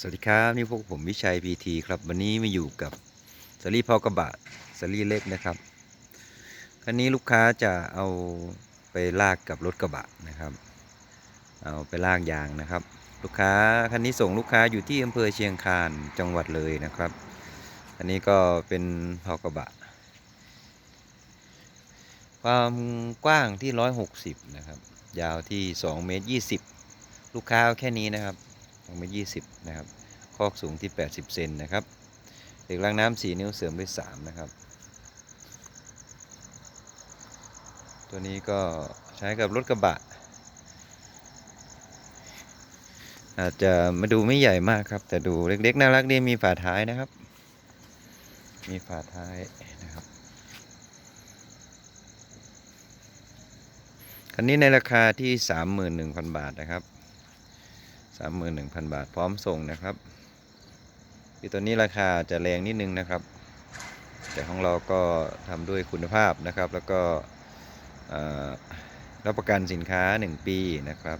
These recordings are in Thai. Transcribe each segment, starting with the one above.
สวัสดีครับนี่พวกผมวิชัยพีทีครับ วันนี้มาอยู่กับสลีพอกระบะสลีเล็กนะครับคันนี้ลูกค้าจะเอาไปลากกับรถกระบะนะครับ เอาไปลากยางนะครับ ลูกค้าคันนี้ส่งลูกค้าอยู่ที่อำเภอเชียงคานจังหวัดเลยนะครับอันนี้ก็เป็นพอกระบะ ความกว้างที่ 160 นะครับ ยาวที่2เมตร20 ลูกค้าเอาแค่นี้นะครับ 2เมตร20 นะครับ คอกสูงที่ 80 เซนนะครับเหล็กรางน้ำ4นิ้วเสริมด้วย 3 นะครับ ตัวนี้ก็ใช้กับรถกระบะ อาจจะมาดูไม่ใหญ่มากครับ แต่ดูเล็กๆ น่ารักดีมีฝาท้ายนะครับ มีฝาท้ายนะครับคันนี้ในราคาที่ 31,000 บาทนะครับ 31,000 บาทพร้อมส่งนะครับคือตัวนี้ราคาจะแรงนิดนึงนะครับ แต่ของเราก็ทำด้วยคุณภาพนะครับ แล้วก็รับประกันสินค้า 1 ปีนะครับ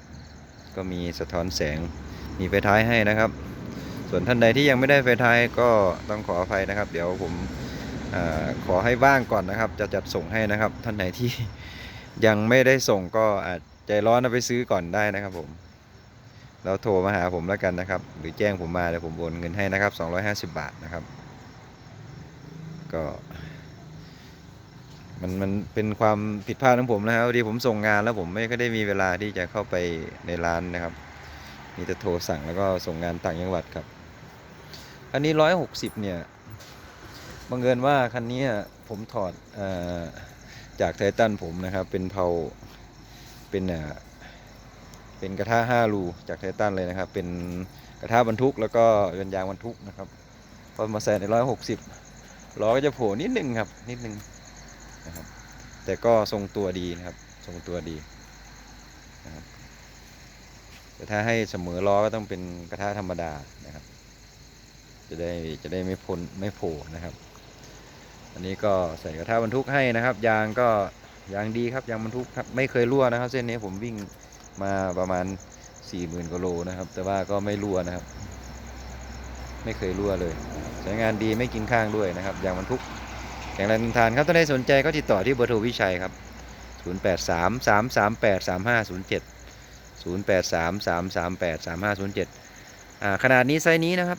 ก็มีสะท้อนแสงมีไฟท้ายให้นะครับ ส่วนท่านใดที่ยังไม่ได้ไฟท้ายก็ต้องขออภัยนะครับ เดี๋ยวผมอขอให้ว่างก่อนนะครับ จะจัดส่งให้นะครับ ท่านไหนที่ยังไม่ได้ส่งก็อาจใจร้อนเอาไปซื้อก่อนได้นะครับผม เราโทรมาหาผมแล้วกันนะครับ หรือแจ้งผมมาเดี๋ยวผมโอนเงินให้นะครับ 250 บาทนะครับ ก็มันมันเป็นความผิดพลาดของผมนะครับพอดีผมส่งงานแล้วผมไม่ก็ได้มีเวลาที่จะเข้าไปในร้านนะครับ มีแต่โทรสั่งแล้วก็ส่งงานต่างจังหวัดครับ อันนี้ 160 เนี่ยบังเอิญว่าคันนี้ผมถอดออจากไททันผมนะครับ เป็นเพาเป็น เป็นกระทะ5รูจากไททันเลยนะครับ เป็นกระทะบรรทุกแล้วก็เป็นยางบรรทุกนะครับพอมาใส่ในร้อยหกสิบล้อก็จะโผล่นิดนึงครับนิดนึงนะครับ แต่ก็ทรงตัวดีนะครับ ทรงตัวดีนะครับแต่ถ้าให้เสมอล้อก็ต้องเป็นกระทะธรรมดานะครับ จะได้จะได้ไม่พ้นไม่โผล่นะครับ อันนี้ก็ใส่กระทะบรรทุกให้นะครับ ยางก็ยางดีครับยางบรรทุกครับไม่เคยรั่วนะครับ เส้นนี้ผมวิ่ง มาประมาณ40,000กิโลนะครับ แต่ว่าก็ไม่รั่วนะครับ ไม่เคยรั่วเลยใช้งานดีไม่กินข้างด้วยนะครับยางบรรทุกแข็งแรงทนทานครับถ้าได้สนใจก็ติดต่อที่เบอร์โทรวิชัยครับ 083 338 3507 083 338 3507อ่าขนาดนี้ไซส์นี้นะครับ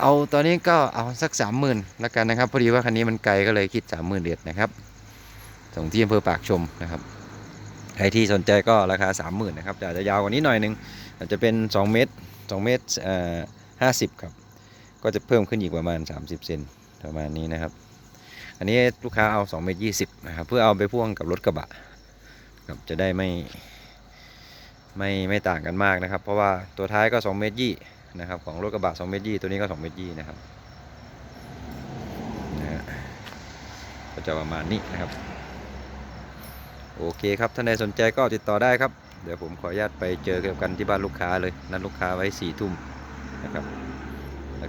เอาตอนนี้ก็เอาสัก 30,000แล้วกันนะครับพอดีว่าคันนี้มันไกลก็เลยคิด 30,000เดียดนะครับส่งที่อำเภอปากชมนะครับ ใครที่สนใจก็ราคา 30,000นะครับแต่อาจจะยาวกว่านี้หน่อยหนึงอาจจะเป็น 2 เมตร2เมตรเอ่อ50ครับ ก็จะเพิ่มขึ้นอีกประมาณ 30 เซนประมาณนี้นะครับ อันนี้ลูกค้าเอา2เมตร20นะครับเพื่อเอาไปพ่วงกับรถกระบะครับจะได้ไม่ไม่ไม่ต่างกันมากนะครับ เพราะว่าตัวท้ายก็2เมตรยี่นะครับของรถกระบะ2เมตรยี่ตัวนี้ก็2เมตรยี่นะครับนะฮะก็จะประมาณนี้นะครับ โอเคครับท่านใดสนใจก็ติดต่อได้ครับ เดี๋ยวผมขออนุญาตไปเจอกันที่บ้านลูกค้าเลยนัดลูกค้าไว้สี่ทุ่มนะครับ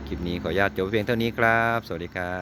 คลิปนี้ขออนุญาตจบเพียงเท่านี้ครับ สวัสดีครับ